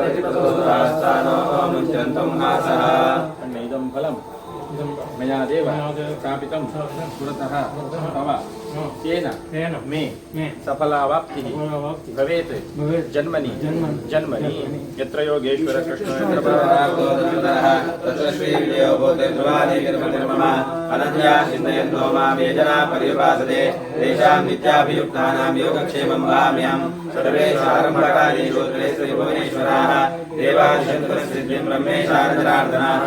प्रतिपदोदास्तानो मुञ्चन्तम् हासः इदं फलं मया देव प्रापितं पुरतः प्रयाणं मे मे सफलावाप्तिः भवेत् जन्मनि जन्मनि यत्र योगेश्वर कृष्णो योगक्षेमं वाम्यहं सर्वेषारम्भकारीषु त्रेषु भुवनेश्वराः देवाशङ्करसिद्धिं ब्रह्मेशारदरार्दनाः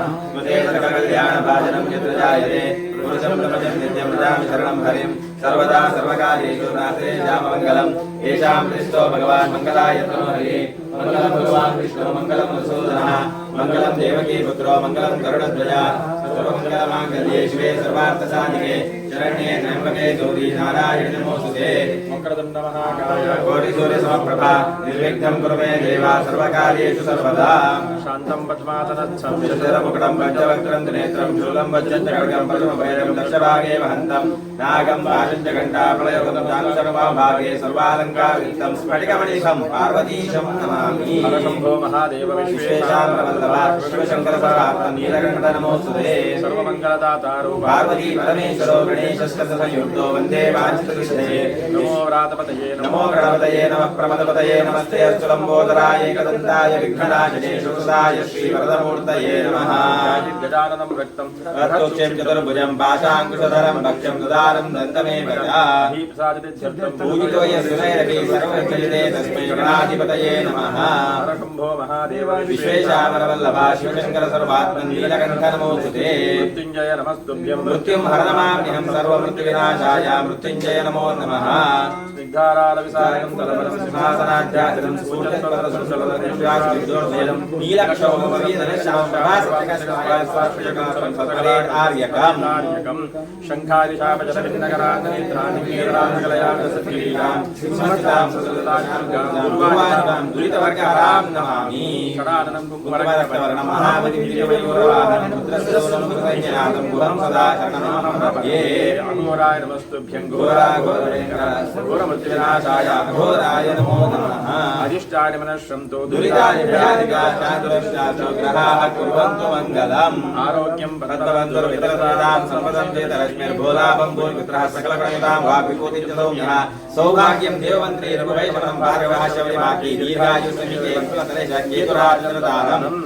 यत्र जायते पुरुषं प्रपजं नित्यं शरणं हरिम् सर्वदा सर्वकार्येषु नास्ते श्याममङ्गलम् येषां कृष्णो भगवान् मङ्गलाय नमो हरिः मङ्गलं भगवान् कृष्णो मङ्गलं मधुसूदनः मङ्गलं देवकी पुत्रो मङ्गलं करुणध्वजा सर्वमङ्गलमाङ्गल्ये शिवे सर्वार्थसाधिके శరణ్యే త్రయంబకే గౌరీ నారాయణ నమోస్తుతే మకరదం నమనాకాయ సూర్య సమప్రభ నిర్విఘ్నం కురుమే దేవా సర్వకార్యేషు సర్వదా శాంతం నేత్రం శూలం దక్షభాగే నాగం సర్వాలంకారితం స్ఫటికమణికం పార్వతీశం నమామి మహాదేవ శివశంకర నీలకంఠ నమోస్తుతే పార్వతీ పరమేశ్వరో గణే ईशस्कसंयुक्तो वन्दे वाचतुष्टये नमो व्रातपतये नमो गणपतये नमः प्रमदपतये नमस्ते अस्तुलम्बोदराय कदन्ताय विघ्ननाशने शुकसाय श्रीवरदमूर्तये नमः गजाननं रक्तं रक्तोक्षें चतुर्भुजं पाशाङ्कुशधरं भक्ष्यं ददानं दन्तमेव पूजितो यस्मै सर्वचलिते तस्मै गणाधिपतये नमः शम्भो महादेव विश्वेशावरवल्लभा शिवशङ्कर सर्वात्मन् नीलकण्ठ नमोऽस्तु ते मृत्युञ्जय नमस्तुभ्यं मृत्युं हरनमाम्यहं सर्वमृत्युविनाशाय मृत्युञ्जय नमो नमः సిద్ధారాల విసాయం తలపరం సింహాసనాధ్యాచలం సూచనోర్ణయం నీలకశోమవేదనశ్యామకం నమస్తుభ్యం ఘోరా ఘోర दुष्टविनाशाय घोराय नमो नमः अरिष्टाय मनश्रन्तो दुरिताय ग्रहाः कुर्वन्तु मङ्गलम् आरोग्यं प्रदवन्तु वितरतां सर्वदं चेतरश्मिर्भूलाभं भूमिपुत्रः सकलप्रमितां वापिकोतिजतौम्यः सौभाग्यं देवमन्त्रे रघुवैशवनं भार्गवाशवलिमाकी दीर्घायुसमिते वक्त्रतलेशकेतुराजनतारम्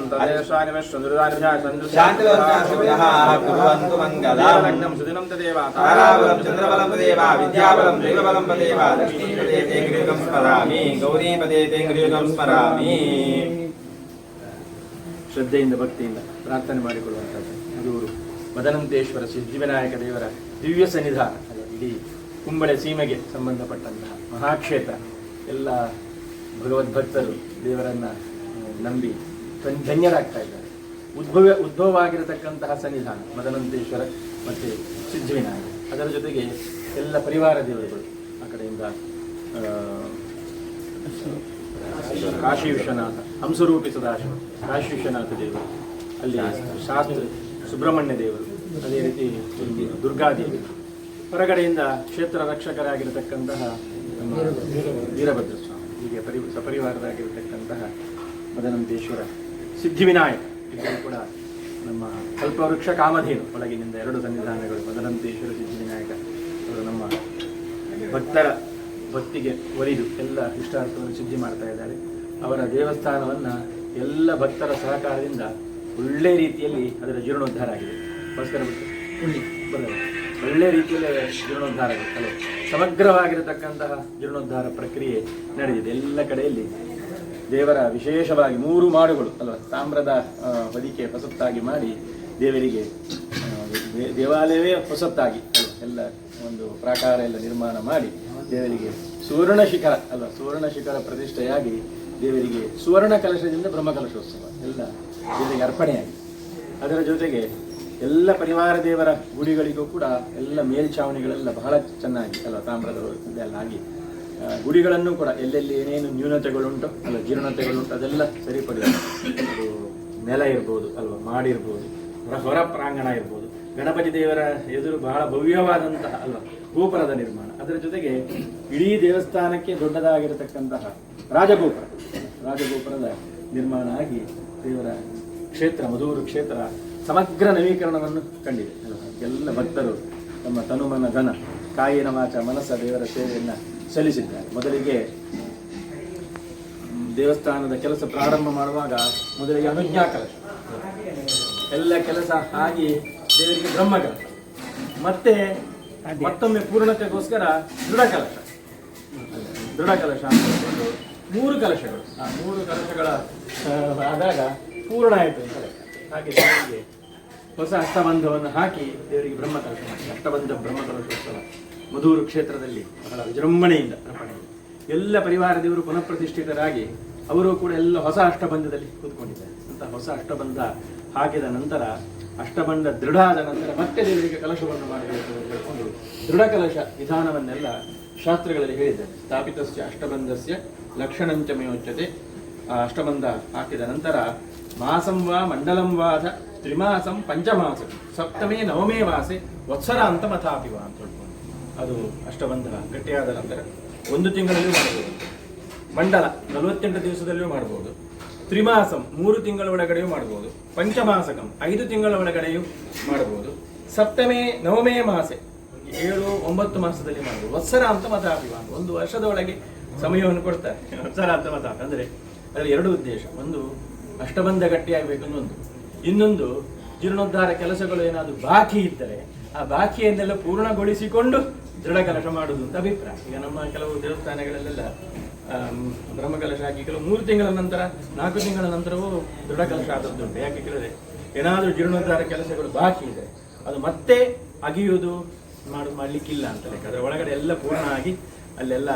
शान्तिवर्तासुभ्यः कुर्वन्तु मङ्गलम् सुदिनं तदेव ताराबलं चन्द्रबलं तदेव विद्याबलं दैवबलं तदेव ಶ್ರದ್ಧೆಯಿಂದ, ಭಕ್ತಿಯಿಂದ ಪ್ರಾರ್ಥನೆ ಮಾಡಿಕೊಳ್ಳುವಂಥದ್ದು. ಅದೂರು ಮದನಂತೇಶ್ವರ ಸಿದ್ಧಿವಿನಾಯಕ ದೇವರ ದಿವ್ಯ ಸನ್ನಿಧಾನ. ಇಡೀ ಕುಂಬಳೆ ಸೀಮೆಗೆ ಸಂಬಂಧಪಟ್ಟಂತಹ ಮಹಾಕ್ಷೇತ್ರ. ಎಲ್ಲ ಭಗವದ್ಭಕ್ತರು ದೇವರನ್ನ ನಂಬಿ ಧನ್ಯರಾಗ್ತಾ ಇದ್ದಾರೆ. ಉದ್ಭವ ಉದ್ಭವವಾಗಿರತಕ್ಕಂತಹ ಸನ್ನಿಧಾನ ಮದನಂತೇಶ್ವರ ಮತ್ತೆ ಸಿದ್ಧಿವಿನಾಯಕ ಅದರ ಜೊತೆಗೆ ಎಲ್ಲ ಪರಿವಾರ ದೇವರುಗಳು ಕಡೆಯಿಂದ ಕಾಶಿ ವಿಶ್ವನಾಥ ಹಂಸರೂಪಿ ಸದಾಶಿವ ಕಾಶಿ ವಿಶ್ವನಾಥ ದೇವರು. ಅಲ್ಲಿ ಶಾಸ್ತ್ರ, ಸುಬ್ರಹ್ಮಣ್ಯ ದೇವರು. ಅದೇ ರೀತಿ ದುರ್ಗಾದೇವಿ ಹೊರಗಡೆಯಿಂದ ಕ್ಷೇತ್ರ ರಕ್ಷಕರಾಗಿರತಕ್ಕಂತಹ ನಮ್ಮ ವೀರಭದ್ರ ಸ್ವಾಮಿ ಹೀಗೆ ಪರಿ, ಸಪರಿವಾರರಾಗಿರತಕ್ಕಂತಹ ಮದನಂತೇಶ್ವರ ಸಿದ್ಧಿವಿನಾಯಕ. ಇಬ್ಬರು ಕೂಡ ನಮ್ಮ ಕಲ್ಪವೃಕ್ಷ ಕಾಮಧೇನು ಒಳಗಿನಿಂದ ಎರಡು ಸನ್ನಿಧಾನಗಳು, ಮದನಂತೇಶ್ವರ ಸಿದ್ಧಿವಿನಾಯಕ ಅವರು ನಮ್ಮ ಭಕ್ತರ ಭಕ್ತಿಗೆ ಒಲಿದು ಎಲ್ಲ ಇಷ್ಟಾರ್ಥವನ್ನು ಸಿದ್ಧಿ ಮಾಡ್ತಾ ಇದ್ದಾರೆ. ಅವರ ದೇವಸ್ಥಾನವನ್ನು ಎಲ್ಲ ಭಕ್ತರ ಸಹಕಾರದಿಂದ ಒಳ್ಳೆ ರೀತಿಯಲ್ಲಿ ಅದರ ಜೀರ್ಣೋದ್ಧಾರ ಆಗಿದೆ. ಬರಲ್ಲ. ಒಳ್ಳೆ ರೀತಿಯಲ್ಲಿ ಜೀರ್ಣೋದ್ಧಾರ ಆಗಿದೆ? ಸಮಗ್ರವಾಗಿರತಕ್ಕಂತಹ ಜೀರ್ಣೋದ್ಧಾರ ಪ್ರಕ್ರಿಯೆ ನಡೆದಿದೆ. ಎಲ್ಲ ಕಡೆಯಲ್ಲಿ ದೇವರ ವಿಶೇಷವಾಗಿ ಮೂರು ಮಾಡುಗಳು ಅಲ್ವಾ? ತಾಮ್ರದ ಬದಿಕೆ ಹೊಸತ್ತಾಗಿ ಮಾಡಿ ದೇವರಿಗೆ ದೇವಾಲಯವೇ ಹೊಸತ್ತಾಗಿ ಅಲ್ವಾ? ಎಲ್ಲ ಒಂದು ಪ್ರಾಕಾರ ಎಲ್ಲ ನಿರ್ಮಾಣ ಮಾಡಿ ದೇವರಿಗೆ ಸುವರ್ಣ ಶಿಖರ, ಅಲ್ಲ, ಸುವರ್ಣ ಶಿಖರ ಪ್ರತಿಷ್ಠೆಯಾಗಿ ದೇವರಿಗೆ ಸುವರ್ಣ ಕಲಶದಿಂದ ಬ್ರಹ್ಮ ಕಲಶೋತ್ಸವ, ಎಲ್ಲ ದೇವರಿಗೆ ಅರ್ಪಣೆಯಾಗಿ. ಅದರ ಜೊತೆಗೆ ಎಲ್ಲ ಪರಿವಾರ ದೇವರ ಗುಡಿಗಳಿಗೂ ಕೂಡ ಎಲ್ಲ ಮೇಲ್ಛಾವಣಿಗಳೆಲ್ಲ ಬಹಳ ಚೆನ್ನಾಗಿ, ಅಲ್ಲ ತಾಮ್ರದ ಇದೆಲ್ಲ ಆಗಿ ಗುಡಿಗಳನ್ನು ಕೂಡ ಎಲ್ಲೆಲ್ಲಿ ಏನೇನು ನ್ಯೂನತೆಗಳುಂಟು, ಅಲ್ಲ, ಜೀರ್ಣತೆಗಳುಂಟು, ಅದೆಲ್ಲ ಸರಿಪಡಿಸ ನೆಲ ಇರ್ಬೋದು, ಅಲ್ವಾ, ಮಾಡಿರ್ಬೋದು, ಹೊರ ಹೊರ ಪ್ರಾಂಗಣ ಇರ್ಬೋದು. ಗಣಪತಿ ದೇವರ ಎದುರು ಬಹಳ ಭವ್ಯವಾದಂತಹ, ಅಲ್ವಾ, ಗೋಪುರದ ನಿರ್ಮಾಣ. ಅದರ ಜೊತೆಗೆ ಇಡೀ ದೇವಸ್ಥಾನಕ್ಕೆ ದೊಡ್ಡದಾಗಿರತಕ್ಕಂತಹ ರಾಜಗೋಪುರ. ರಾಜಗೋಪುರದ ನಿರ್ಮಾಣ ಆಗಿ ದೇವರ ಕ್ಷೇತ್ರ, ಮಧೂರು ಕ್ಷೇತ್ರ, ಸಮಗ್ರ ನವೀಕರಣವನ್ನು ಕಂಡಿದೆ. ಎಲ್ಲ ಭಕ್ತರು ತಮ್ಮ ತನುಮನ ಧನ ಕಾಯಿನ ವಾಚ, ಮನಸ್ಸ, ದೇವರ ಸೇವೆಯನ್ನು ಸಲ್ಲಿಸಿದ್ದಾರೆ. ಮೊದಲಿಗೆ ದೇವಸ್ಥಾನದ ಕೆಲಸ ಪ್ರಾರಂಭ ಮಾಡುವಾಗ ಮೊದಲಿಗೆ ಅನುಜ್ಞಾ ಕಲಶ ಎಲ್ಲ ಕೆಲಸ ಆಗಿ ದೇವರಿಗೆ ಬ್ರಹ್ಮ ಕಲಶ ಮತ್ತೆ ಮತ್ತೊಮ್ಮೆ ಪೂರ್ಣತೆಗೋಸ್ಕರ ದೃಢ ಕಲಶ ದೃಢ ಕಲಶ ಅಂತ ಮೂರು ಕಲಶಗಳು. ಆ ಮೂರು ಕಲಶಗಳ ಆದಾಗ ಪೂರ್ಣ ಆಯಿತು ಅಂತ. ಹಾಗೆ ದೇವರಿಗೆ ಹೊಸ ಅಷ್ಟಬಂಧವನ್ನು ಹಾಕಿ ದೇವರಿಗೆ ಬ್ರಹ್ಮ ಕಲಶ ಮಾಡಿ ಅಷ್ಟಬಂಧ ಬ್ರಹ್ಮ ಕಲಶೋತ್ಸವ ಮಧೂರು ಕ್ಷೇತ್ರದಲ್ಲಿ ಬಹಳ ವಿಜೃಂಭಣೆಯಿಂದ ಎಲ್ಲ ಪರಿವಾರ ದೇವರು ಪುನಃ ಪ್ರತಿಷ್ಠಿತರಾಗಿ ಅವರು ಕೂಡ ಎಲ್ಲ ಹೊಸ ಅಷ್ಟಬಂಧದಲ್ಲಿ ಕೂತ್ಕೊಂಡಿದ್ದಾರೆ. ಅಂತ ಹೊಸ ಅಷ್ಟಬಂಧ ಹಾಕಿದ ನಂತರ ಅಷ್ಟಬಂಧ ದೃಢ ಆದ ನಂತರ ಮತ್ತೆ ದೇವರಿಗೆ ಕಲಶವನ್ನು ಮಾಡಬೇಕು ಅಂತ ಹೇಳ್ಕೊಂಡು ದೃಢ ಕಲಶ ವಿಧಾನವನ್ನೆಲ್ಲ ಶಾಸ್ತ್ರಗಳಲ್ಲಿ ಹೇಳಿದ್ದಾರೆ. ಸ್ಥಾಪಿತಸ್ಯ ಅಷ್ಟಬಂಧಸ್ಯ ಲಕ್ಷಣಂಚ ಮೇಯೋಚ್ಯತೆ. ಅಷ್ಟಬಂಧ ಹಾಕಿದ ನಂತರ ಮಾಸಂ ವಾ ಮಂಡಲಂ ವಾಧ ತ್ರಿಮಾಸಂ ಪಂಚಮಾಸ ಸಪ್ತಮೇ ನವಮೇ ವಾಸೆ ವತ್ಸರಾಂತ ವಾ ಅಂತ ಹೇಳ್ಕೊಂಡು ಅದು ಅಷ್ಟಬಂಧ ಗಟ್ಟಿಯಾದ ನಂತರ ಒಂದು ತಿಂಗಳಲ್ಲಿಯೂ ಮಾಡಬಹುದು ಮಂಡಲ ನಲವತ್ತೆಂಟು ದಿವಸದಲ್ಲಿಯೂ ಮಾಡಬಹುದು ತ್ರಿಮಾಸಂ, ಮೂರು ತಿಂಗಳ ಒಳಗಡೆಯೂ ಮಾಡಬಹುದು ಪಂಚಮಾಸಕಂ, ಐದು ತಿಂಗಳ ಒಳಗಡೆಯೂ ಮಾಡಬಹುದು ಸಪ್ತಮೇ, ನವಮೇ ಮಾಸೆ, ಏಳು, ಒಂಬತ್ತು ಮಾಸದಲ್ಲಿ ಮಾಡಬಹುದು ವತ್ಸರ ಅಂತ ಮತಾಪಿ ಒಂದು ವರ್ಷದ ಒಳಗೆ ಸಮಯವನ್ನು ಕೊಡ್ತಾರೆ. ವತ್ಸರ ಅಂತ. ಮತ ಅಂದ್ರೆ ಅದರಲ್ಲಿ ಎರಡು ಉದ್ದೇಶ. ಒಂದು ಅಷ್ಟಬಂಧ ಗಟ್ಟಿಯಾಗಬೇಕು ಅನ್ನೊಂದು ಇನ್ನೊಂದು, ಜೀರ್ಣೋದ್ಧಾರ ಕೆಲಸಗಳು ಏನಾದರೂ ಬಾಕಿ ಇದ್ದರೆ ಆ ಬಾಕಿಯನ್ನೆಲ್ಲ ಪೂರ್ಣಗೊಳಿಸಿಕೊಂಡು ದೃಢ ಕಲಶ ಮಾಡುವುದು ಅಂತ ಅಭಿಪ್ರಾಯ. ಈಗ ನಮ್ಮ ಕೆಲವು ದೇವಸ್ಥಾನಗಳಲ್ಲೆಲ್ಲ ಬ್ರಹ್ಮಕಲಶ ಹಾಕಿ ಕೆಲವು ಮೂರು ತಿಂಗಳ ನಂತರ, ನಾಲ್ಕು ತಿಂಗಳ ನಂತರವೂ ದೃಢ ಕಲಶ ಆದದ್ದುಂಟು ಯಾಕೆ ಕೇಳಿದ್ರೆ, ಏನಾದರೂ ಜೀರ್ಣೋದ್ಧಾರ ಕೆಲಸಗಳು ಬಾಕಿ ಇದೆ. ಅದು ಮತ್ತೆ ಅಗಿಯುವುದು ಮಾಡು, ಮಾಡ್ಲಿಕ್ಕಿಲ್ಲ ಅಂತ ಲೆಕ್ಕ. ಅದರ ಒಳಗಡೆ ಎಲ್ಲ ಪೂರ್ಣ ಆಗಿ ಅಲ್ಲೆಲ್ಲ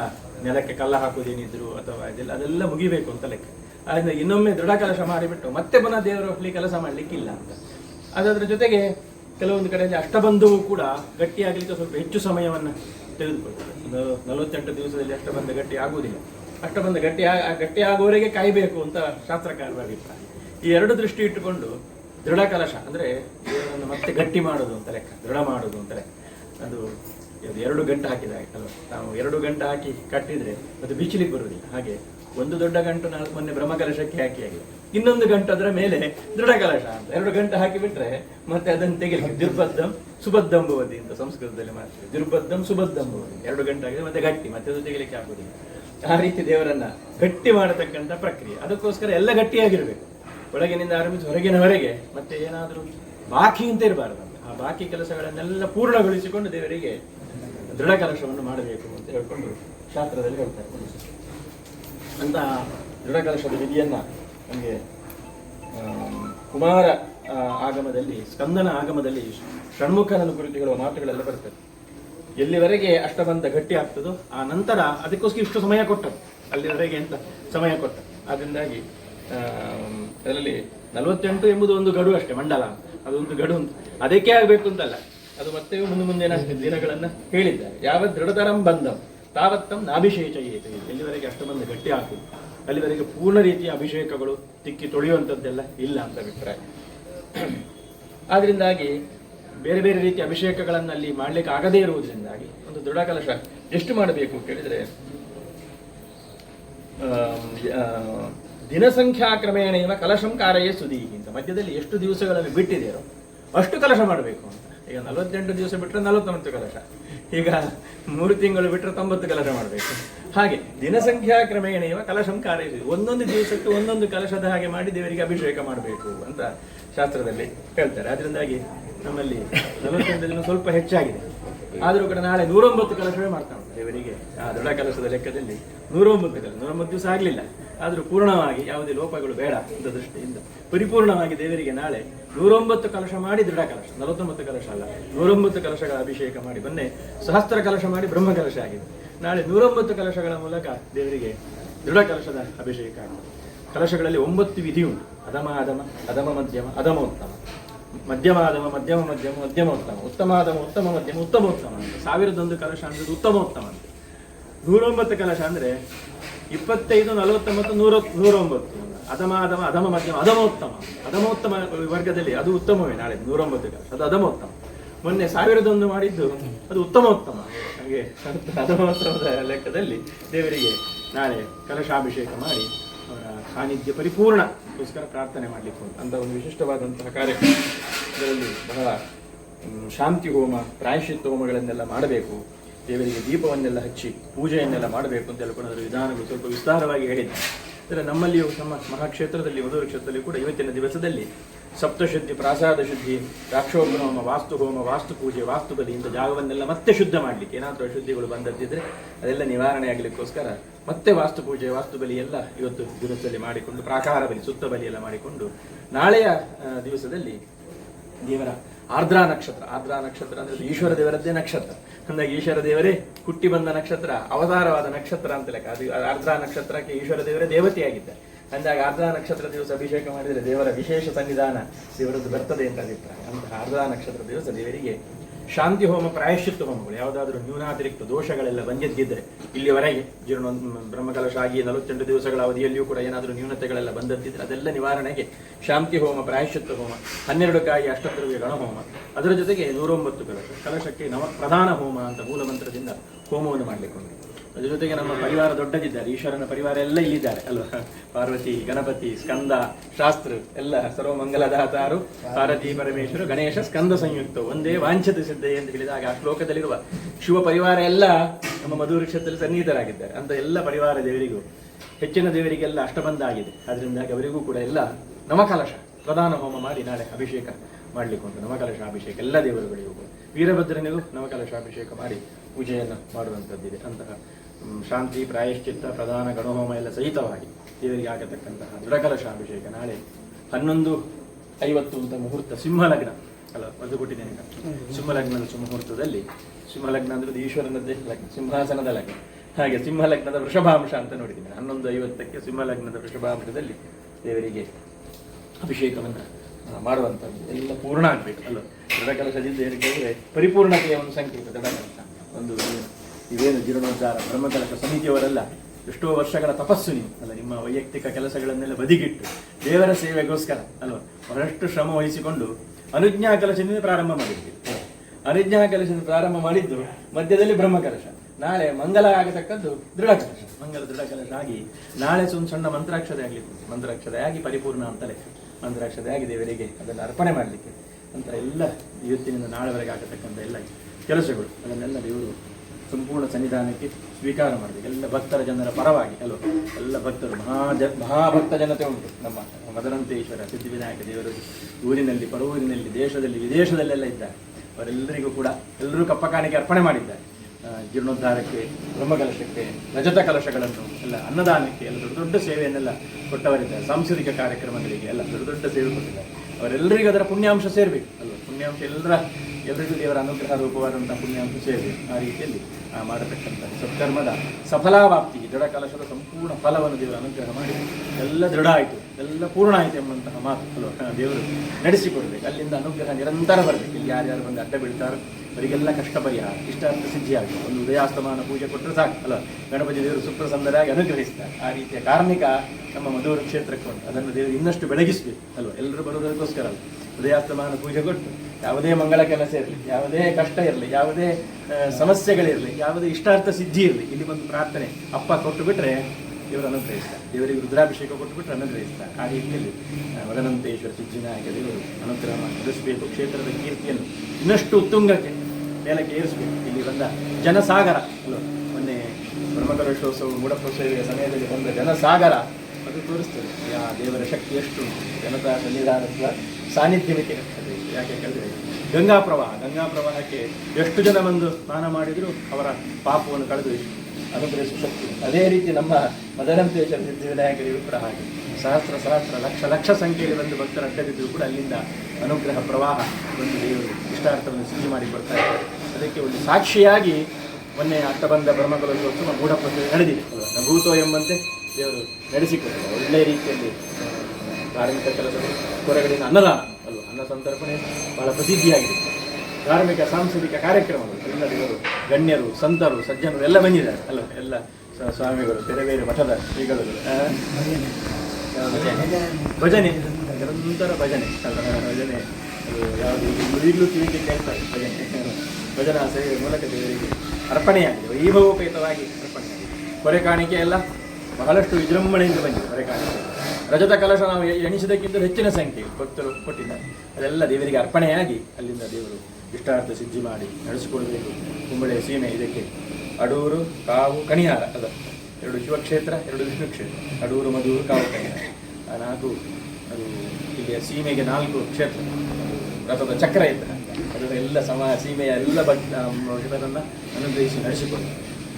ನೆಲಕ್ಕೆ ಕಲ್ಲ ಹಾಕುವುದೇನಿದ್ರು ಅಥವಾ ಇದೆಲ್ಲ, ಅದೆಲ್ಲ ಮುಗಿಬೇಕು ಅಂತ ಲೆಕ್ಕ. ಅದರಿಂದ ಇನ್ನೊಮ್ಮೆ ದೃಢ ಕಲಶ ಮಾಡಿಬಿಟ್ಟು ಮತ್ತೆ ಪುನಃ ದೇವರ ಕೆಲಸ ಮಾಡ್ಲಿಕ್ಕಿಲ್ಲ ಅಂತ. ಅದರ ಜೊತೆಗೆ ಕೆಲವೊಂದು ಕಡೆಯಲ್ಲಿ ಅಷ್ಟಬಂಧವು ಕೂಡ ಗಟ್ಟಿಯಾಗಲಿಕ್ಕೆ ಸ್ವಲ್ಪ ಹೆಚ್ಚು ಸಮಯವನ್ನು ತೆಗೆದುಕೊಳ್ತದೆ. ಒಂದು ನಲವತ್ತೆಂಟು ದಿವಸದಲ್ಲಿ ಅಷ್ಟಬಂಧ ಗಟ್ಟಿ ಆಗುವುದಿಲ್ಲ ಅಷ್ಟಬಂಧ ಗಟ್ಟಿ ಗಟ್ಟಿ ಆಗುವವರೆಗೆ ಕಾಯಬೇಕು ಅಂತ ಶಾಸ್ತ್ರಕಾರರ ಅಭಿಪ್ರಾಯ ಈ ಎರಡು ದೃಷ್ಟಿ ಇಟ್ಟುಕೊಂಡು ದೃಢ ಕಲಶ ಅಂದ್ರೆ ದೇವರನ್ನು ಮತ್ತೆ ಗಟ್ಟಿ ಮಾಡೋದು ಅಂತ ಲೆಕ್ಕ, ದೃಢ ಮಾಡೋದು ಅಂತ ಲೆಕ್ಕ. ಅದು ಅದು ಎರಡು ಗಂಟೆ ಹಾಕಿದ ಅಲ್ವ ನಾವು ಎರಡು ಗಂಟೆ ಹಾಕಿ ಕಟ್ಟಿದ್ರೆ ಅದು ಬಿಚ್ಚಲಿಕ್ಕೆ ಬರುವುದಿಲ್ಲ. ಹಾಗೆ ಒಂದು ದೊಡ್ಡ ಗಂಟು, ನಾಲ್ಕು ಮೊನ್ನೆ ಬ್ರಹ್ಮಕಲಶಕ್ಕೆ ಹಾಕಿ ಆಗಿದೆ ಇನ್ನೊಂದು ಗಂಟು ಅದರ ಮೇಲೆ ದೃಢ ಕಲಶ ಅಂತ. ಎರಡು ಗಂಟು ಹಾಕಿ ಬಿಟ್ರೆ ಮತ್ತೆ ಅದನ್ನು ತೆಗಿಲಿಕ್ಕೆ ದುರ್ಬದ್ಧಂ ಸುಬದ್ಧಂಬುವದಿ ಅಂತ ಸಂಸ್ಕೃತದಲ್ಲಿ ಮಾಡ್ತೀವಿ. ದುರ್ಬದ್ಧಂ ಸುಬದ್ಧಂಬುವದಿ ಎರಡು ಗಂಟು ಆಗಿದೆ ಮತ್ತೆ ಗಟ್ಟಿ, ಮತ್ತೆ ಅದು ತೆಗಿಲಿಕ್ಕೆ ಆಗುದಿಲ್ಲ. ಆ ರೀತಿ ದೇವರನ್ನ ಗಟ್ಟಿ ಮಾಡತಕ್ಕಂಥ ಪ್ರಕ್ರಿಯೆ. ಅದಕ್ಕೋಸ್ಕರ ಎಲ್ಲ ಗಟ್ಟಿಯಾಗಿರ್ಬೇಕು. ಒಳಗಿನಿಂದ ಆರಂಭಿಸಿ ಹೊರಗಿನವರೆಗೆ ಮತ್ತೆ ಏನಾದರೂ ಬಾಕಿ ಅಂತ ಇರಬಾರ್ದು ಆ ಬಾಕಿ ಕೆಲಸಗಳನ್ನೆಲ್ಲ ಪೂರ್ಣಗೊಳಿಸಿಕೊಂಡು ದೇವರಿಗೆ ದೃಢ ಕಲಶವನ್ನು ಮಾಡಬೇಕು ಅಂತ ಹೇಳ್ಕೊಂಡು ಶಾಸ್ತ್ರದಲ್ಲಿ ಹೇಳ್ತಾರೆ. ಅಂತ ದೃಢಕಲಶದ ವಿಧಿಯನ್ನು ನಮಗೆ ಕುಮಾರ ಆಗಮದಲ್ಲಿ, ಸ್ಕಂದನ ಆಗಮದಲ್ಲಿ ಷಣ್ಮುಖನನ್ನು ಕುರಿತು ಹೇಳುವ ಮಾತುಗಳೆಲ್ಲ ಬರ್ತದೆ ಎಲ್ಲಿವರೆಗೆ ಅಷ್ಟಬಂಧ ಗಟ್ಟಿ ಆಗ್ತದೋ, ಆ ನಂತರ ಅದಕ್ಕೋಸ್ಕರ ಇಷ್ಟು ಸಮಯ ಕೊಟ್ಟರು. ಅಲ್ಲಿವರೆಗೆ ಅಂತ ಸಮಯ ಕೊಟ್ಟ ಅದರಿಂದಾಗಿ ಅದರಲ್ಲಿ ನಲವತ್ತೆಂಟು ಎಂಬುದು ಒಂದು ಗಡು ಅಷ್ಟೇ, ಮಂಡಲ. ಅದೊಂದು ಗಡು ಅಂತ ಅದಕ್ಕೆ ಆಗಬೇಕು ಅಂತಲ್ಲ. ಅದು ಮತ್ತೆ ಮುಂದೆ ಮುಂದೆ ದಿನಗಳನ್ನು ಹೇಳಿದ್ದಾರೆ. ಯಾವ ದೃಢತರಂ ಬಂಧಂ. ತಾವತ್ತಂ ಏತ ಎಲ್ಲಿವರೆಗೆ ಅಷ್ಟಮಂದು ಗಟ್ಟಿ ಹಾಕು ಅಲ್ಲಿವರೆಗೆ ಪೂರ್ಣ ರೀತಿಯ ಅಭಿಷೇಕಗಳು ತಿಕ್ಕಿ ತೊಳೆಯುವಂಥದ್ದೆಲ್ಲ ಇಲ್ಲ ಅಂತ ಅಭಿಪ್ರಾಯ. ಆದ್ರಿಂದಾಗಿ ಬೇರೆ ಬೇರೆ ರೀತಿಯ ಅಭಿಷೇಕಗಳನ್ನು ಅಲ್ಲಿ ಮಾಡಲಿಕ್ಕೆ ಆಗದೇ ಇರುವುದರಿಂದಾಗಿ ಒಂದು ದೃಢ ಕಲಶ ಎಷ್ಟು ಮಾಡಬೇಕು ಕೇಳಿದ್ರೆ ಆಮ್, ಆ, ದಿನಸಂಖ್ಯಾಕ್ರಮೇಣ ಕಲಶಂ ಕಾರಯೇ ಸುದೀಹಿ ಅಂತ. ಮಧ್ಯದಲ್ಲಿ ಎಷ್ಟು ದಿವಸಗಳಲ್ಲಿ ಬಿಟ್ಟಿದೆಯೋ ಅಷ್ಟು ಕಲಶ ಮಾಡಬೇಕು ಅಂತ. ಈಗ ನಲವತ್ತೆಂಟು ದಿವಸ ಬಿಟ್ಟರೆ ನಲವತ್ತೊಂಬತ್ತು ಕಲಶ ಈಗ ಮೂರು ತಿಂಗಳು ಬಿಟ್ಟರೆ ತೊಂಬತ್ತು ಕಲಶ ಮಾಡಬೇಕು. ಹಾಗೆ ದಿನಸಂಖ್ಯಾಕ್ರಮೇಣ ಇವ ಕಲಶಂ ಇದೆ ಒಂದೊಂದು ದಿವಸಕ್ಕೆ ಒಂದೊಂದು ಕಲಶದ ಹಾಗೆ ಮಾಡಿ ದೇವರಿಗೆ ಅಭಿಷೇಕ ಮಾಡಬೇಕು ಅಂತ ಶಾಸ್ತ್ರದಲ್ಲಿ ಹೇಳ್ತಾರೆ. ಅದರಿಂದಾಗಿ ನಮ್ಮಲ್ಲಿ ನಲವತ್ತೆಂಟು ದಿನ ಸ್ವಲ್ಪ ಹೆಚ್ಚಾಗಿದೆ. ಆದರೂ ಕೂಡ ನಾಳೆ ನೂರೊಂಬತ್ತು ಕಲಶವೇ ಮಾಡ್ತಾ ದೇವರಿಗೆ. ಆ ದೊಡ್ಡ ಕಲಶದ ಲೆಕ್ಕದಲ್ಲಿ ನೂರೊಂಬತ್ತು ಕಲಶ. ನೂರೊಂಬತ್ತು ದಿವಸ ಆಗಲಿಲ್ಲ. ಆದರೂ ಪೂರ್ಣವಾಗಿ ಯಾವುದೇ ಲೋಪಗಳು ಬೇಡ ಅಂತ ದೃಷ್ಟಿಯಿಂದ. ಪರಿಪೂರ್ಣವಾಗಿ ದೇವರಿಗೆ ನಾಳೆ ನೂರೊಂಬತ್ತು ಕಲಶ ಮಾಡಿ ದೃಢ ಕಲಶ, ನಲವತ್ತೊಂಬತ್ತು ಕಲಶ ಅಲ್ಲ, ನೂರೊಂಬತ್ತು ಕಲಶಗಳ ಅಭಿಷೇಕ ಮಾಡಿ. ಬನ್ನೆ, ಸಹಸ್ರ ಕಲಶ ಮಾಡಿ ಬ್ರಹ್ಮ ಕಲಶ ಆಗಿದೆ. ನಾಳೆ ನೂರೊಂಬತ್ತು ಕಲಶಗಳ ಮೂಲಕ ದೇವರಿಗೆ ದೃಢ ಕಲಶದ ಅಭಿಷೇಕ ಆಗಿದೆ. ಕಲಶಗಳಲ್ಲಿ ಒಂಬತ್ತು ವಿಧಿ ಉಂಟು. ಅಧಮ ಅಧಮ ಅಧಮ ಮಧ್ಯಮ ಅಧಮ ಉತ್ತಮ ಮಧ್ಯಮ ಮಧ್ಯಮ, ಮಧ್ಯಮೋತ್ತಮ. ಮಧ್ಯಮ ಉತ್ತಮ ಮಧ್ಯಮ ಉತ್ತಮ ಉತ್ತಮ ಅಂತ ಸಾವಿರದೊಂದು ಕಲಶ ಅಂದ್ರೆ ಉತ್ತಮ ಅಂತ. ನೂರೊಂಬತ್ತು ಕಲಶ ಅಂದ್ರೆ ಇಪ್ಪತ್ತೈದು, ನಲವತ್ತೊಂಬತ್ತು, ನೂರ, ನೂರೊಂಬತ್ತು. ಅಧಮ ಅಧಮ ಅಧಮ ಮಧ್ಯಮ ಅಧಮೋತ್ತಮ ಅಧಮೋತ್ತಮ ವರ್ಗದಲ್ಲಿ ಅದು ಉತ್ತಮವೇ ನಾಳೆ ನೂರೊಂಬತ್ತು ಅದು ಅಧಮೋತ್ತಮ ಮೊನ್ನೆ ಸಾವಿರದೊಂದು ಮಾಡಿದ್ದು, ಅದು ಉತ್ತಮೋತ್ತಮ. ಹಾಗೆ ಅಧಮೋತ್ತಮದ ಲೆಕ್ಕದಲ್ಲಿ ದೇವರಿಗೆ ನಾಳೆ ಕಲಶಾಭಿಷೇಕ ಮಾಡಿ ಅವರ ಸಾನ್ನಿಧ್ಯ ಪರಿಪೂರ್ಣಗೋಸ್ಕರ ಪ್ರಾರ್ಥನೆ ಮಾಡಲಿಕ್ಕೆ ಅಂತ ಒಂದು ವಿಶಿಷ್ಟವಾದಂತಹ ಕಾರ್ಯಕ್ರಮ. ಇದರಲ್ಲಿ ಬಹಳ ಶಾಂತಿ ಹೋಮ, ಪ್ರಾಯಶ್ಚಿತ್ತ ಹೋಮಗಳನ್ನೆಲ್ಲ ಮಾಡಬೇಕು. ದೇವರಿಗೆ ದೀಪವನ್ನೆಲ್ಲ ಹಚ್ಚಿ ಪೂಜೆಯನ್ನೆಲ್ಲ ಮಾಡಬೇಕು ಅಂತ ಹೇಳ್ಕೊಂಡು ಅದರ ವಿಧಾನಗಳು ಸ್ವಲ್ಪ ವಿಸ್ತಾರವಾಗಿ ಹೇಳಿದ್ದೆ. ಅಂದರೆ ನಮ್ಮಲ್ಲಿಯೂ ನಮ್ಮ ಮಹಾಕ್ಷೇತ್ರದಲ್ಲಿ, ಮಧುರ ಕ್ಷೇತ್ರದಲ್ಲಿ ಕೂಡ ಇವತ್ತಿನ ದಿವಸದಲ್ಲಿ ಸಪ್ತಶುದ್ಧಿ, ಪ್ರಾಸಾದ ಶುದ್ಧಿ ರಾಕ್ಷೋಗ್ನ ಹೋಮ ವಾಸ್ತು ಹೋಮ ವಾಸ್ತು ಪೂಜೆ ವಾಸ್ತು ಬಲಿಯಿಂದ ಜಾಗವನ್ನೆಲ್ಲ ಮತ್ತೆ ಶುದ್ಧ ಮಾಡಲಿಕ್ಕೆ ಏನಾದರೂ ಅಶುದ್ಧಿಗಳು ಬಂದದ್ದಿದ್ರೆ ಅದೆಲ್ಲ ನಿವಾರಣೆ ಆಗಲಿಕ್ಕೋಸ್ಕರ ಮತ್ತೆ ವಾಸ್ತು ಪೂಜೆ ವಾಸ್ತು ಬಲಿ ಎಲ್ಲ ಇವತ್ತು ದಿವಸದಲ್ಲಿ ಮಾಡಿಕೊಂಡು ಪ್ರಾಕಾರ ಬಲಿ ಸುತ್ತ ಬಲಿ ಎಲ್ಲ ಮಾಡಿಕೊಂಡು ನಾಳೆಯ ದಿವಸದಲ್ಲಿ ದೇವರ ಆರ್ದ್ರಾ ನಕ್ಷತ್ರ. ಆರ್ದ್ರ ನಕ್ಷತ್ರ ಅಂದ್ರೆ ಈಶ್ವರ ದೇವರದ್ದೇ ನಕ್ಷತ್ರ. ಅಂದಾಗ ಈಶ್ವರ ದೇವರೇ ಹುಟ್ಟಿ ಬಂದ ನಕ್ಷತ್ರ, ಅವತಾರವಾದ ನಕ್ಷತ್ರ ಅಂತ ಲೆಕ್ಕ. ಅದು ಆರ್ದ್ರ ನಕ್ಷತ್ರಕ್ಕೆ ಈಶ್ವರ ದೇವರೇ ದೇವತೆಯಾಗಿದ್ದಾರೆ ಅಂದಾಗ ಆರ್ದ್ರ ನಕ್ಷತ್ರ ದಿವಸ ಅಭಿಷೇಕ ಮಾಡಿದರೆ ದೇವರ ವಿಶೇಷ ಸನ್ನಿಧಾನ ದೇವರದ್ದು ಬರ್ತದೆ ಅಂತ ಅಭಿಪ್ರಾಯ. ಅಂತಹ ಆರ್ದ್ರ ನಕ್ಷತ್ರ ದಿವಸ ದೇವರಿಗೆ ಶಾಂತಿ ಹೋಮ, ಪ್ರಾಯಶ್ಚಿತ್ತ ಹೋಮಗಳು ಯಾವುದಾದ್ರೂ ನ್ಯೂನಾತಿರಿಕ್ತ ದೋಷಗಳೆಲ್ಲ ಬಂದಿದ್ದಿದ್ದರೆ ಇಲ್ಲಿವರೆಗೆ ಜೀರ್ಣ ಬ್ರಹ್ಮಕಲಶ ಆಗಿ ನಲವತ್ತೆಂಟು ದಿವಸಗಳ ಅವಧಿಯಲ್ಲಿಯೂ ಕೂಡ ಏನಾದರೂ ನ್ಯೂನತೆಗಳೆಲ್ಲ ಬಂದದ್ದಿದ್ರೆ ಅದೆಲ್ಲ ನಿವಾರಣೆಗೆ ಶಾಂತಿ ಹೋಮ, ಪ್ರಾಯಶ್ಚಿತ್ತ ಹೋಮ ಹನ್ನೆರಡು ಕಾಯಿ ಅಷ್ಟದ್ರವ್ಯ ಗಣಹೋಮ ಅದರ ಜೊತೆಗೆ ನೂರೊಂಬತ್ತು ಕಲಶ, ಕಲಶಕ್ಕೆ ನವ ಪ್ರಧಾನ ಹೋಮ ಅಂತ ಮೂಲ ಮಂತ್ರದಿಂದ ಹೋಮವನ್ನು ಮಾಡಲಿಕ್ಕೆ ಅದ್ರ ಜೊತೆಗೆ ನಮ್ಮ ಪರಿವಾರ ದೊಡ್ಡದಿದ್ದಾರೆ, ಈಶ್ವರನ ಪರಿವಾರ ಎಲ್ಲ ಇಲ್ಲಿದ್ದಾರೆ, ಅಲ್ವಾ? ಪಾರ್ವತಿ, ಗಣಪತಿ, ಸ್ಕಂದ, ಶಾಸ್ತ್ರ, ಎಲ್ಲ ಸರ್ವಮಂಗಲದಾತಾರು, ಪಾರ್ವತಿ, ಪರಮೇಶ್ವರ, ಗಣೇಶ, ಸ್ಕಂದ ಸಂಯುಕ್ತ ಒಂದೇ ವಾಂಛಿತ ಸಿದ್ಧ ಅಂತ ಹೇಳಿದಾಗ ಆ ಶ್ಲೋಕದಲ್ಲಿರುವ ಶಿವ ಪರಿವಾರ ಎಲ್ಲ ನಮ್ಮ ಮಧುರ ಕ್ಷೇತ್ರದಲ್ಲಿ ಸನ್ನಿಹಿತರಾಗಿದ್ದಾರೆ. ಅಂತ ಎಲ್ಲ ಪರಿವಾರ ದೇವರಿಗೂ, ಹೆಚ್ಚಿನ ದೇವರಿಗೆಲ್ಲ ಅಷ್ಟಬಂಧ ಆಗಿದೆ ಅದರಿಂದಾಗಿ ಅವರಿಗೂ ಕೂಡ ಎಲ್ಲ ನವಕಲಶ ಪ್ರಧಾನ ಹೋಮ ಮಾಡಿ ನಾಳೆ ಅಭಿಷೇಕ ಮಾಡ್ಲಿಕ್ಕೆ ಉಂಟು. ನವಕಲಶ ಅಭಿಷೇಕ ಎಲ್ಲ ದೇವರುಗಳಿಗೂ ವೀರಭದ್ರನಿಗೂ ನವಕಲಶಾಭಿಷೇಕ ಮಾಡಿ ಪೂಜೆಯನ್ನು ಮಾಡುವಂಥದ್ದಿದೆ. ಅಂತಹ ಶಾಂತಿ, ಪ್ರಾಯಶ್ಚಿತ್ತ, ಪ್ರಧಾನ ಗಣಹೋಮ ಎಲ್ಲ ಸಹಿತವಾಗಿ ದೇವರಿಗೆ ಆಗತಕ್ಕಂತಹ ದೃಢಕಲಶಾಭಿಷೇಕ ನಾಳೆ ಹನ್ನೊಂದು ಐವತ್ತು ಅಂತ ಮುಹೂರ್ತ, ಸಿಂಹಲಗ್ನ ಅಲ್ಲ ಅದು ಕೊಟ್ಟಿದ್ದೇನೆ ಸಿಂಹಲಗ್ನದ ಸುಮುಹೂರ್ತದಲ್ಲಿ, ಸಿಂಹಲಗ್ನ ಅಂದ್ರೆ ಈಶ್ವರನದ್ದೇ ಲಗ್ನ, ಸಿಂಹಾಸನದ ಲಗ್ನ. ಹಾಗೆ ಸಿಂಹಲಗ್ನದ ವೃಷಭಾಂಶ ಅಂತ ನೋಡಿದ್ದೀನಿ. ಹನ್ನೊಂದು ಐವತ್ತಕ್ಕೆ ಸಿಂಹಲಗ್ನದ ವೃಷಭಾಂಶದಲ್ಲಿ ದೇವರಿಗೆ ಅಭಿಷೇಕವನ್ನು ಮಾಡುವಂಥದ್ದು. ಎಲ್ಲ ಪೂರ್ಣ ಆಗಬೇಕು. ಅಲ್ಲ ದೃಢಕಲಶದಿಂದ ಏನು ಕೇಳಿದ್ರೆ ಪರಿಪೂರ್ಣತೆಯ ಒಂದು ಸಂಕೇತ ದೃಢಕಲಶ ಒಂದು ಏನು- ಇವೇನು ಜೀರ್ಣೋದ್ಧಾರ, ಬ್ರಹ್ಮಕಲಶ ಸಮಿತಿಯವರೆಲ್ಲ ಎಷ್ಟೋ ವರ್ಷಗಳ ತಪಸ್ಸು ನೀವು. ಅಲ್ಲ, ನಿಮ್ಮ ವೈಯಕ್ತಿಕ ಕೆಲಸಗಳನ್ನೆಲ್ಲ ಬದಿಗಿಟ್ಟು ದೇವರ ಸೇವೆಗೋಸ್ಕರ, ಅಲ್ವಾ? ಬಹಳಷ್ಟು ಶ್ರಮ ವಹಿಸಿಕೊಂಡು ಅನುಜ್ಞಾ ಕಲಶದಿಂದ ಪ್ರಾರಂಭ ಮಾಡಿದ್ದೀವಿ ಅನುಜ್ಞಾ ಕಲಶದಿಂದ ಪ್ರಾರಂಭ ಮಾಡಿದ್ದು ಮಧ್ಯದಲ್ಲಿ ಬ್ರಹ್ಮಕಲಶ. ನಾಳೆ ಮಂಗಲ ಆಗತಕ್ಕದ್ದು ದೃಢ ಕಲಶ ಮಂಗಲ ದೃಢ ಕಲಶ ಆಗಿ ನಾಳೆ ಒಂದು ಸಣ್ಣ ಮಂತ್ರಾಕ್ಷತೆ ಆಗಲಿ. ಮಂತ್ರಾಕ್ಷತೆ ಆಗಿ ಪರಿಪೂರ್ಣ ಅಂತ ಲೆಕ್ಕ. ಮಂತ್ರಾಕ್ಷತೆ ಆಗಿದೆ ದೇವರಿಗೆ ಅದನ್ನು ಅರ್ಪಣೆ ಮಾಡಲಿಕ್ಕೆ ಅಂತ ಎಲ್ಲ ಇವತ್ತಿನಿಂದ ನಾಳೆವರೆಗೆ ಆಗತಕ್ಕಂಥ ಎಲ್ಲ ಕೆಲಸಗಳು. ಅದನ್ನೆಲ್ಲ ಇವರು ಸಂಪೂರ್ಣ ಸನ್ನಿಧಾನಕ್ಕೆ ಸ್ವೀಕಾರ ಮಾಡಬೇಕು. ಎಲ್ಲ ಭಕ್ತರ ಜನರ ಪರವಾಗಿ, ಅಲ್ವ? ಎಲ್ಲ ಭಕ್ತರು, ಮಹಾ ಜ, ಮಹಾಭಕ್ತ ಜನತೆ ಉಂಟು ನಮ್ಮ ಮದರಂತೇಶ್ವರ ಸಿದ್ಧಿವಿನಾಯಕ ದೇವರು. ಊರಿನಲ್ಲಿ ಪರವೂರಿನಲ್ಲಿ ದೇಶದಲ್ಲಿ, ವಿದೇಶದಲ್ಲೆಲ್ಲ ಇದ್ದಾರೆ. ಅವರೆಲ್ಲರಿಗೂ ಕೂಡ ಎಲ್ಲರೂ ಕಪ್ಪ ಕಾಣಿಕೆ ಅರ್ಪಣೆ ಮಾಡಿದ್ದಾರೆ. ಜೀರ್ಣೋದ್ಧಾರಕ್ಕೆ, ಬ್ರಹ್ಮಕಲಶಕ್ಕೆ ರಜತ ಕಲಶಗಳನ್ನು ಎಲ್ಲ ಅನ್ನದಾನಕ್ಕೆ, ಎಲ್ಲ ದೊಡ್ಡ ದೊಡ್ಡ ಸೇವೆಯನ್ನೆಲ್ಲ ಕೊಟ್ಟವರಿದ್ದಾರೆ. ಸಾಂಸ್ಕೃತಿಕ ಕಾರ್ಯಕ್ರಮಗಳಿಗೆ ಎಲ್ಲ ದೊಡ್ಡ ದೊಡ್ಡ ಸೇವೆ ಕೊಟ್ಟಿದ್ದಾರೆ. ಅವರೆಲ್ಲರಿಗೂ ಅದರ ಪುಣ್ಯಾಂಶ ಸೇರಬೇಕು. ಅಲ್ವಾ? ಪುಣ್ಯಾಂಶ ಎಲ್ಲರ ಎಲ್ಲರಿಗೂ ದೇವರ ಅನುಗ್ರಹ ರೂಪವಾದಂತಹ ಪುಣ್ಯಾಂಶ ಸೇವೆ ಆ ರೀತಿಯಲ್ಲಿ ಮಾಡತಕ್ಕಂಥ ಸತ್ಕರ್ಮದ ಸಫಲಾವಾಪ್ತಿ ದೃಢ ಕಲಶದ ಸಂಪೂರ್ಣ ಫಲವನ್ನು ದೇವರ ಅನುಗ್ರಹ ಮಾಡಿ, ಎಲ್ಲ ದೃಢ ಆಯಿತು, ಎಲ್ಲ ಪೂರ್ಣ ಆಯಿತು ಎಂಬಂತಹ ಮಾತು ದೇವರು ನಡೆಸಿಕೊಡ್ಬೇಕು. ಅಲ್ಲಿಂದ ಅನುಗ್ರಹ ನಿರಂತರ ಬರಬೇಕು. ಇಲ್ಲಿ ಯಾರ್ಯಾರು ಬಂದು ಅಡ್ಡ ಬೀಳ್ತಾರೋ, ಅವರಿಗೆಲ್ಲ ಕಷ್ಟ ಪರಿಹಾರ, ಇಷ್ಟಾರ್ಥ ಸಿದ್ಧಿಯಾಗಿ ಒಂದು ಉದಯಾಸ್ತಮಾನ ಪೂಜೆ ಕೊಟ್ಟರೆ ಸಾಕು. ಅಲ್ಲ, ಗಣಪತಿ ದೇವರು ಸುಪ್ರಸಂದರಾಗಿ ಅನುಗ್ರಹಿಸ್ತಾರೆ. ಆ ರೀತಿಯ ಕಾರ್ಮಿಕ ನಮ್ಮ ಮಧುರ ಕ್ಷೇತ್ರಕ್ಕೆ ಉಂಟು ಅದನ್ನು ದೇವರು ಇನ್ನಷ್ಟು ಬೆಳಗಿಸಬೇಕು. ಅಲ್ವಾ? ಎಲ್ಲರೂ ಬರೋದಕ್ಕೋಸ್ಕರ ಅಲ್ಲ. ಉದಯಾಸ್ತಮಾನ ಪೂಜೆ ಕೊಟ್ಟು ಯಾವುದೇ ಮಂಗಳ ಕೆಲಸ ಇರಲಿ ಯಾವುದೇ ಕಷ್ಟ ಇರಲಿ ಯಾವುದೇ ಆ, ಸಮಸ್ಯೆಗಳಿರಲಿ ಯಾವುದೇ ಇಷ್ಟಾರ್ಥ ಸಿದ್ಧಿ ಇರಲಿ ಇಲ್ಲಿ ಬಂದು ಪ್ರಾರ್ಥನೆ ಅಪ್ಪ ಕೊಟ್ಟು ಬಿಟ್ಟರೆ ದೇವರು ಅನುಗ್ರಹಿಸ್ತಾರೆ. ದೇವರಿಗೆ ರುದ್ರಾಭಿಷೇಕ ಕೊಟ್ಟು ಬಿಟ್ಟರೆ ಅನುಗ್ರಹಿಸ್ತಾರೆ. ಆ ರೀತಿಯಲ್ಲಿ ಆ, ಸಿದ್ಧಿನ ಸಿದ್ಧಿನಾಯಕ ದೇವರು ಅನುಗ್ರಹ ಮಾಡಿಸಬೇಕು. ಕ್ಷೇತ್ರದ ಕೀರ್ತಿಯನ್ನು ಇನ್ನಷ್ಟು ಉತ್ತುಂಗಕ್ಕೆ ಮೇಲಕ್ಕೆ ಏರಿಸಬೇಕು. ಇಲ್ಲಿ ಬಂದ ಜನಸಾಗರ ಅಲ್ವಾ ಮೊನ್ನೆ ಬ್ರಹ್ಮಕಲಶೋತ್ಸವ ಮೂಢಪ್ರೋತ್ಸವ ಸಮಯದಲ್ಲಿ ಬಂದ ಜನಸಾಗರ ಅದು ತೋರಿಸ್ತದೆ. ಯಾ ದೇವರ ಶಕ್ತಿ ಎಷ್ಟು. ಜನತಾ ಸನ್ನಿಧಾನದ ಸಾನ್ನಿಧ್ಯವಿಕೆ ಅದು ಯಾಕೆ ಕೇಳಿದ್ರೆ ಗಂಗಾ ಪ್ರವಾಹ, ಗಂಗಾ ಪ್ರವಾಹಕ್ಕೆ ಎಷ್ಟು ಜನ ಬಂದು ಸ್ನಾನ ಮಾಡಿದ್ರು ಅವರ ಪಾಪವನ್ನು ಕಳೆದು ಅನುಗ್ರಹಿಸುವ ಶಕ್ತಿ ಅದೇ ರೀತಿ ನಮ್ಮ ಮದರಂತೇಶ್ವರ ಸಿದ್ಧಿವಿನಾಯಕರಿಗೂ ಕೂಡ ಹಾಗೆ. ಸಹಸ್ರ ಸಹಸ್ರ, ಲಕ್ಷ ಲಕ್ಷ ಸಂಖ್ಯೆಯಲ್ಲಿ ಬಂದು ಭಕ್ತರ ಅಡ್ಡದಿದ್ದರೂ ಕೂಡ ಅಲ್ಲಿಂದ ಅನುಗ್ರಹ, ಪ್ರವಾಹ ಒಂದು ದೇವರು ಇಷ್ಟಾರ್ಥವನ್ನು ಸಿದ್ಧಿ ಮಾಡಿ ಬರ್ತಾ ಇದ್ದಾರೆ. ಅದಕ್ಕೆ ಒಂದು ಸಾಕ್ಷಿಯಾಗಿ ಮೊನ್ನೆ ಅಟ್ಟ ಬಂದ ಬ್ರಹ್ಮಕಲೋತ್ಸವ ಮೂಢಪ್ರತಿ ನಡೆದಿದೆ? ನಭೂತೋ ಎಂಬಂತೆ ದೇವರು ನಡೆಸಿಕೊಡ್ತಾರೆ ಒಳ್ಳೆಯ ರೀತಿಯಲ್ಲಿ ಕಾರ್ಮಿಕ ಕೆಲಸಗಳು ಹೊರಗಡೆಯಿಂದ ಅನ್ನದಾನ. ಸಂತರ್ಪಣೆ ಬಹಳ ಪ್ರಸಿದ್ಧಿಯಾಗಿದೆ. ಧಾರ್ಮಿಕ ಸಾಂಸ್ಕೃತಿಕ ಕಾರ್ಯಕ್ರಮಗಳು ಗಣ್ಯರು ಸಂತರು ಸಜ್ಜನರು ಎಲ್ಲ ಬಂದಿದ್ದಾರೆ. ಅಲ್ಲ ಎಲ್ಲ ಸ್ವಾಮಿಗಳು ಬೇರೆ ಬೇರೆ ಮಠದ ಶ್ರೀಗಳು. ಭಜನೆ. ನಿರಂತರ ಭಜನೆ? ಭಜನೆ. ಯಾವುದು ಈಗಲೂ- ತಿಳಿದು ಕೇಳ್ತಾರೆ ಭಜನೆ. ಭಜನಾ ಸೇವೆಯ ಮೂಲಕ ದೇವರಿಗೆ ಅರ್ಪಣೆಯಾಗಿದೆ. ವೈಭವೋಪೇತವಾಗಿ ಅರ್ಪಣೆಯಾಗಿದೆ. ಕೊರೆ ಕಾಣಿಕೆ ಎಲ್ಲ ಬಹಳಷ್ಟು ವಿಜೃಂಭಣೆಯಿಂದ ಬಂದಿದೆ ಕೊರೆ ಕಾಣಿಕೆ. ರಜತ ಕಲಶ ನಾವು ಎಣಿಸಿದಕ್ಕಿಂತ ಹೆಚ್ಚಿನ ಸಂಖ್ಯೆ ಭಕ್ತರು ಕೊಟ್ಟಿದ್ದಾರೆ. ಅದೆಲ್ಲ ದೇವರಿಗೆ ಅರ್ಪಣೆಯಾಗಿ ಅಲ್ಲಿಂದ ದೇವರು ಇಷ್ಟಾರ್ಥ ಸಿದ್ಧಿ ಮಾಡಿ ನಡೆಸಿಕೊಡಬೇಕು. ಕುಂಬಳೆ ಸೀಮೆ ಇದಕ್ಕೆ ಅಡೂರು, ಕಾವು, ಕಣಿಹಾರ, ಅದ, ಎರಡು ಶಿವಕ್ಷೇತ್ರ, ಎರಡು ವಿಷ್ಣು ಕ್ಷೇತ್ರ. ಅಡೂರು, ಮಧೂರು, ಕಾವು, ಕಣಿಹಾರ. ಆ ನಾಲ್ಕು, ಅದು ಇಲ್ಲಿಯ ಸೀಮೆಗೆ ನಾಲ್ಕು ಕ್ಷೇತ್ರ. ರಥದ ಚಕ್ರ ಇದ್ದ. ಅದು ಎಲ್ಲ ಸಮ, ಸೀಮೆಯ ಎಲ್ಲ ಭಕ್ತ ಶಿವರನ್ನು ಅನುಗ್ರಹಿಸಿ ನಡೆಸಿಕೊಂಡು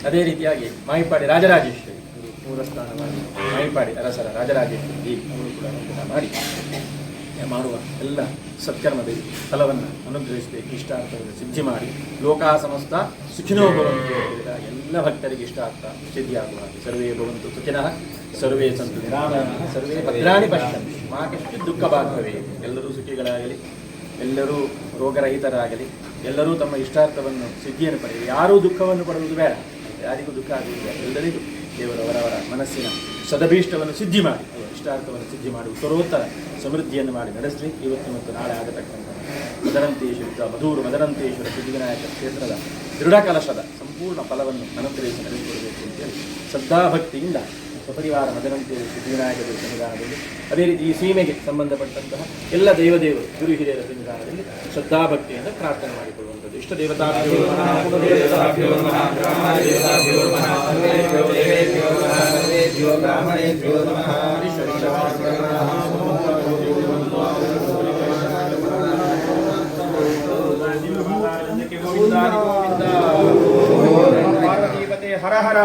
ಅದೇ ರೀತಿಯಾಗಿ ಮಾಯಿಪಾಡಿ ರಾಜರಾಜೇಶ್ವರಿ. ಅದು ಮೂಲ ಸ್ಥಾನವಾಗಿ ಮಾಯಿಪಾಡಿ ಅರಸರ ರಾಜರಾಜೇಶ್ವರಿ ಅವರು ಕೂಡ ಅನುಗ್ರಹ ಮಾಡಿ ಮಾಡುವ ಎಲ್ಲ ಸತ್ಕರ್ಮದ ಫಲವನ್ನು ಅನುಗ್ರಹಿಸಬೇಕು ಇಷ್ಟಾರ್ಥವನ್ನು ಸಿದ್ಧಿ ಮಾಡಿ, ಲೋಕ ಸಮಸ್ತ ಸುಖಿನೋ ಭವಂತು ಎಲ್ಲ ಭಕ್ತರಿಗೆ ಇಷ್ಟಾರ್ಥ ಸಿದ್ಧಿಯಾಗುವ ಹಾಗೆ. ಸರ್ವೇ ಭವಂತು ಸುಖಿನಃ, ಸರ್ವೇ ಸಂತು ನಿರಾಮ ಸರ್ವೇ ಭದ್ರಾಣಿ ಪಶ್ಯಂತಿ. ಮಾ ಕಶ್ಚಿತ್ ದುಃಖ ಭಾಗವೇ ಎಲ್ಲರೂ ಸುಖಿಗಳಾಗಲಿ, ಎಲ್ಲರೂ ರೋಗರಹಿತರಾಗಲಿ, ಎಲ್ಲರೂ ತಮ್ಮ ಇಷ್ಟಾರ್ಥವನ್ನು, ಸಿದ್ಧಿಯನ್ನು ಪಡೆಯಲಿ. ಯಾರೂ ದುಃಖವನ್ನು ಪಡುವುದು ಬೇಡ. ಯಾರಿಗೂ ದುಃಖ ಆಗುವುದು ಬೇಡ. ಎಲ್ಲರಿಗೂ. ದೇವರವರವರ ಮನಸ್ಸಿನ ಸದಭೀಷ್ಟವನ್ನು ಸಿದ್ಧಿ ಮಾಡಿ ಇಷ್ಟಾರ್ಥವನ್ನು ಸಿದ್ಧಿ ಮಾಡಿ, ಉತ್ತರೋತ್ತರ ಸಮೃದ್ಧಿಯನ್ನು ಮಾಡಿ ನಡೆಸಲಿ. ಇವತ್ತು ಮತ್ತು ನಾಳೆ ಆಗತಕ್ಕಂಥ ಮದರಂತೇಶ್ವರ ಮಧೂರು ಮದರಂತೇಶ್ವರ ಸಿದ್ಧಿವಿನಾಯಕ ಕ್ಷೇತ್ರದ ದೃಢ ಕಲಶದ ಸಂಪೂರ್ಣ ಫಲವನ್ನು ಅನುಗ್ರಹಿಸಿ ನಡೆಸಿಕೊಡಬೇಕು ಅಂತೇಳಿ ಶ್ರದ್ಧಾಭಕ್ತಿಯಿಂದ ಸಪರಿವಾರ ಮದರಂತೇಶ್ವರ ಸಿದ್ಧಿವಿನಾಯಕ ಸನ್ನಿಧಾನದಲ್ಲಿ, ಅದೇ ರೀತಿ ಈ ಸೀಮೆಗೆ ಸಂಬಂಧಪಟ್ಟಂತಹ ಎಲ್ಲ ದೇವದೇವರು ಗುರು ಹಿರಿಯರ ಸನ್ನಿಧಾನದಲ್ಲಿ ಶ್ರದ್ಧಾಭಕ್ತಿಯಿಂದ ಪ್ರಾರ್ಥನೆ ಮಾಡಿಕೊಳ್ಳುವಂಥದ್ದು इष्टदेवताभ्यो नमः कुलदेवताभ्यो नमः ग्रामदेवताभ्यो नमः सर्वेभ्यो देवेभ्यो नमः सर्वेभ्यो ब्राह्मणेभ्यो नमः हर हर